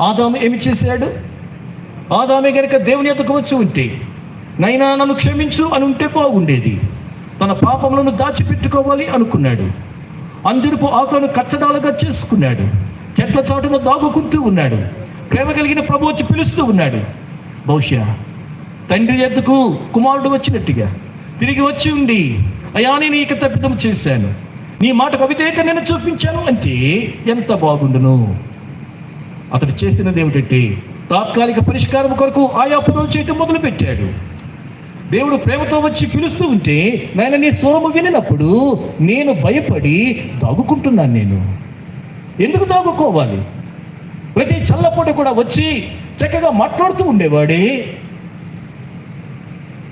ఆదాము ఏమి చేశాడు? ఆదామే గనుక దేవుని ఎద్దకు వచ్చి ఉంటే నైనా నన్ను క్షమించు అని ఉంటే బాగుండేది. తన పాపములను దాచిపెట్టుకోవాలి అనుకున్నాడు. అంజురుపు ఆకులను కచ్చడాలుగా చేసుకున్నాడు. చెట్ల చాటున దాగుకుంటూ ఉన్నాడు. ప్రేమ కలిగిన ప్రభు వచ్చి పిలుస్తూ ఉన్నాడు. బహుశా తండ్రి ఎద్దుకు కుమారుడు వచ్చినట్టుగా తిరిగి వచ్చి ఉండి అయా నేను ఇక తప్పిదం చేశాను. నీ మాటకు అవిధేయత నేను చూపించాను అంటే ఎంత బాగుండును? అతడు చేసినది ఏమిటంటే తాత్కాలిక పరిష్కారం కొరకు ఆయా పనులు చేయటం మొదలుపెట్టాడు. దేవుడు ప్రేమతో వచ్చి పిలుస్తూ ఉంటే నాయన నీ స్వరము వినినప్పుడు నేను భయపడి దాగుకుంటున్నాను నేను. ఎందుకు దాగుకోవాలి? ప్రతి చల్లపూట కూడా వచ్చి చక్కగా మాట్లాడుతూ ఉండేవాడే.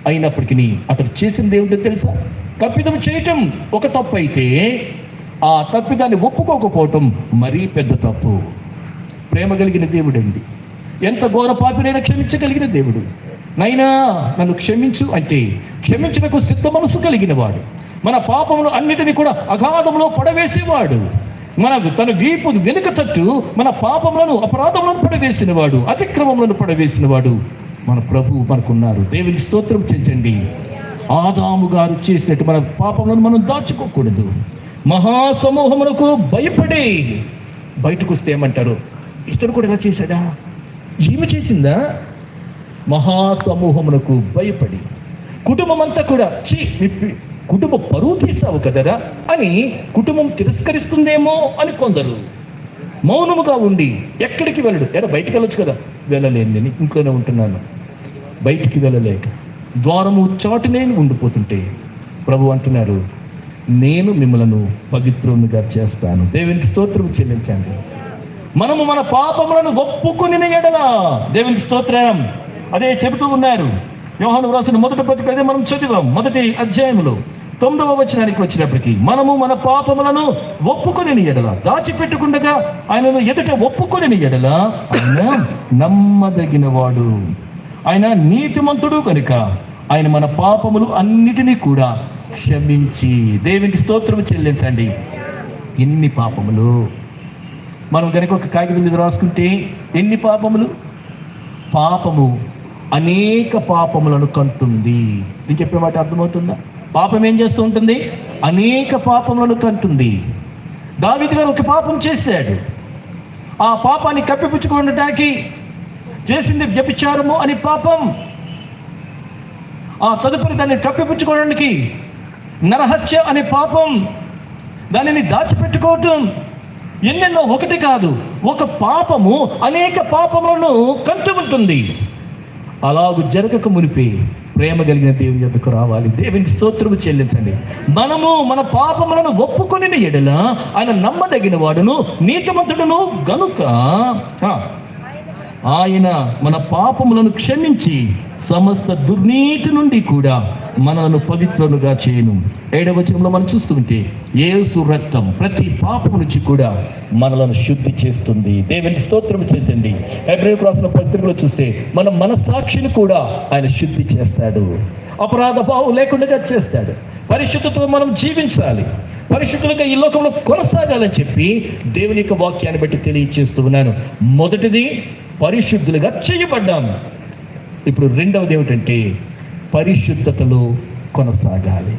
అయినప్పటికీ అతడు చేసింది ఏమిటో తెలుసా? తప్పిదం చేయటం ఒక తప్పు అయితే ఆ తప్పిదాన్ని ఒప్పుకోకపోవటం మరీ పెద్ద తప్పు. ప్రేమ కలిగిన దేవుడండి. ఎంత ఘోర పాపినైనా క్షమించగలిగిన దేవుడు. నైనా నన్ను క్షమించు అంటే క్షమించటకు సిద్ధ మనసు కలిగిన వాడు మన పాపములు అన్నిటినీ కూడా అగాధంలో పడవేసేవాడు. మన తన వీపు వెనుక తట్టు మన పాపములను అపరాధములను పడవేసినవాడు అతిక్రమములను పడవేసినవాడు. మన ప్రభు మనకున్నారు. దేవునికి స్తోత్రం చెంచండి ఆదాము గారు చేసినట్టు మన పాపములను మనం దాచుకోకూడదు. మహాసమూహమునకు భయపడే బయటకు వస్తే ఏమంటారు? ఇతను కూడా ఇలా చేశాడా? ఈమె చేసిందా? మహాసమూహమునకు భయపడి కుటుంబం అంతా కూడా చీ కుటుంబ పరువు తీసావు కదరా అని కుటుంబం తిరస్కరిస్తుందేమో అని కొందరు మౌనముగా ఉండి ఎక్కడికి వెళ్ళడు? ఎరా బయటికి వెళ్ళొచ్చు కదా. వెళ్ళలేను నేను ఇంట్లోనే ఉంటున్నాను. బయటికి వెళ్ళలేక ద్వారము చాటునే ఉండిపోతుంటే ప్రభు అంటున్నారు నేను మిమ్మలను పవిత్రునిగా చేస్తాను. దేవునికి స్తోత్రం చెల్లించండి. మనము మన పాపములను ఒప్పుకుని ఎడల. దేవునికి స్తోత్రం. అదే చెబుతూ ఉన్నారు. యోహాను రాసిన మొదటి పత్రిక అదే మనం చదివాం. మొదటి అధ్యాయంలో తొమ్మిదవ వచనానికి వచ్చినప్పటికీ మనము మన పాపములను ఒప్పుకొని ఎడల. దాచిపెట్టుకుండగా ఆయనను ఎదుట ఒప్పుకొని ఎడల. ఆయన నమ్మదగిన వాడు ఆయన నీతిమంతుడు కనుక ఆయన మన పాపములు అన్నిటినీ కూడా క్షమించి. దేవునికి స్తోత్రం చెల్లించండి. ఎన్ని పాపములు. మనం కనుక ఒక కాగితం మీద రాసుకుంటే ఎన్ని పాపములు? పాపము. అనేక పాపములను కంటుంది. నేను చెప్పే మాట అర్థమవుతుందా? పాపం ఏం చేస్తూ ఉంటుంది? అనేక పాపములను కంటుంది. దావిద్ గారు ఒక పాపం చేశాడు. ఆ పాపాన్ని కప్పిపుచ్చుకుండటానికి చేసింది వ్యభిచారము అని పాపం. ఆ తదుపరి దాన్ని కప్పిపుచ్చుకోవడానికి నరహత్య అనే పాపం. దానిని దాచిపెట్టుకోవటం. ఎన్నెన్నో ఒకటి కాదు ఒక పాపము అనేక పాపములను కంటూ ఉంటుంది. అలాగు జరగక మునిపి ప్రేమ కలిగిన దేవుని యొద్దకు రావాలి. దేవునికి స్తోత్రము చెల్లించండి. మనము మన పాపములను ఒప్పుకొని ఎడల ఆయన నమ్మదగిన వాడును నీతిమంతుడును గనుక ఆయన మన పాపములను క్షమించి సమస్త దుర్నీతి నుండి కూడా మనలను పవిత్రులుగా చేయను. ఏడవచనంలో మనం చూస్తుంటే ఏసు రక్తం ప్రతి పాపము నుంచి కూడా మనలను శుద్ధి చేస్తుంది. దేవునికి స్తోత్రం చేతండి హెబ్రిల్ రాసిన పత్రికలో చూస్తే మన మనస్సాక్షిని కూడా ఆయన శుద్ధి చేస్తాడు. అపరాధ భావం లేకుండా చేస్తాడు. పరిశుద్ధతో మనం జీవించాలి. పరిశుద్ధులుగా ఈ లోకంలో కొనసాగాలని చెప్పి దేవుని యొక్క వాక్యాన్ని బట్టి తెలియచేస్తూ ఉన్నాను. మొదటిది పరిశుద్ధులుగా చేయబడ్డాం. ఇప్పుడు రెండవది ఏమిటంటే పరిశుద్ధతలో కొనసాగాలి.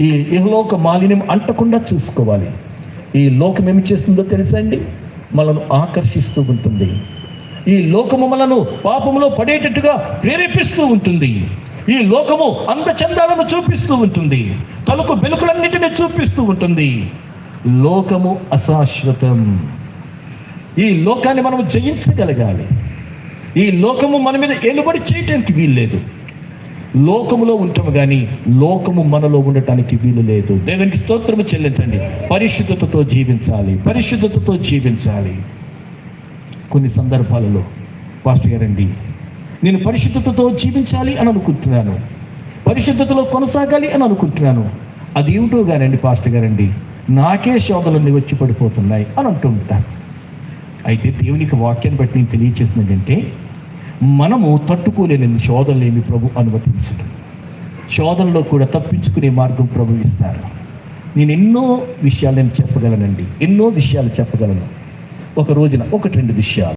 ఈ ఇహలోక మాలిన్యం అంటకుండా చూసుకోవాలి. ఈ లోకం ఏమి చేస్తుందో తెలుసా అండి? మనను ఆకర్షిస్తూ ఉంటుంది. ఈ లోకము మనను పాపములో పడేటట్టుగా ప్రేరేపిస్తూ ఉంటుంది. ఈ లోకము అందచందాలను చూపిస్తూ ఉంటుంది. తలకు బెలుకులన్నిటిని చూపిస్తూ ఉంటుంది. లోకము అశాశ్వతం. ఈ లోకాన్ని మనం జయించగలగాలి. ఈ లోకము మన మీద ఎలుబడి చేయటానికి వీల్లేదు. లోకములో ఉంటాము కానీ లోకము మనలో ఉండటానికి వీలు లేదు. దేవునికి స్తోత్రము చెల్లించండి. పరిశుద్ధతతో జీవించాలి. పరిశుద్ధతతో జీవించాలి. కొన్ని సందర్భాలలో పాస్టర్ గారండి నేను పరిశుద్ధతతో జీవించాలి అని అనుకుంటున్నాను. పరిశుద్ధతలో కొనసాగాలి అని అనుకుంటున్నాను. అది ఏమిటో గారండి పాస్టర్ గారండి నాకే శోధనలు వచ్చి పడిపోతున్నాయి అని అంటుంటాను అయితే దేవునికి వాక్యాన్ని బట్టి నేను తెలియచేసినదంటే మనము తట్టుకోలేని శోధనలేమి ప్రభు అనుమతించడం. శోధనలో కూడా తప్పించుకునే మార్గం ప్రభు ఇస్తారు. నేను ఎన్నో విషయాలు నేను చెప్పగలనండి. ఎన్నో విషయాలు చెప్పగలను. ఒక రోజున ఒకటి రెండు విషయాలు.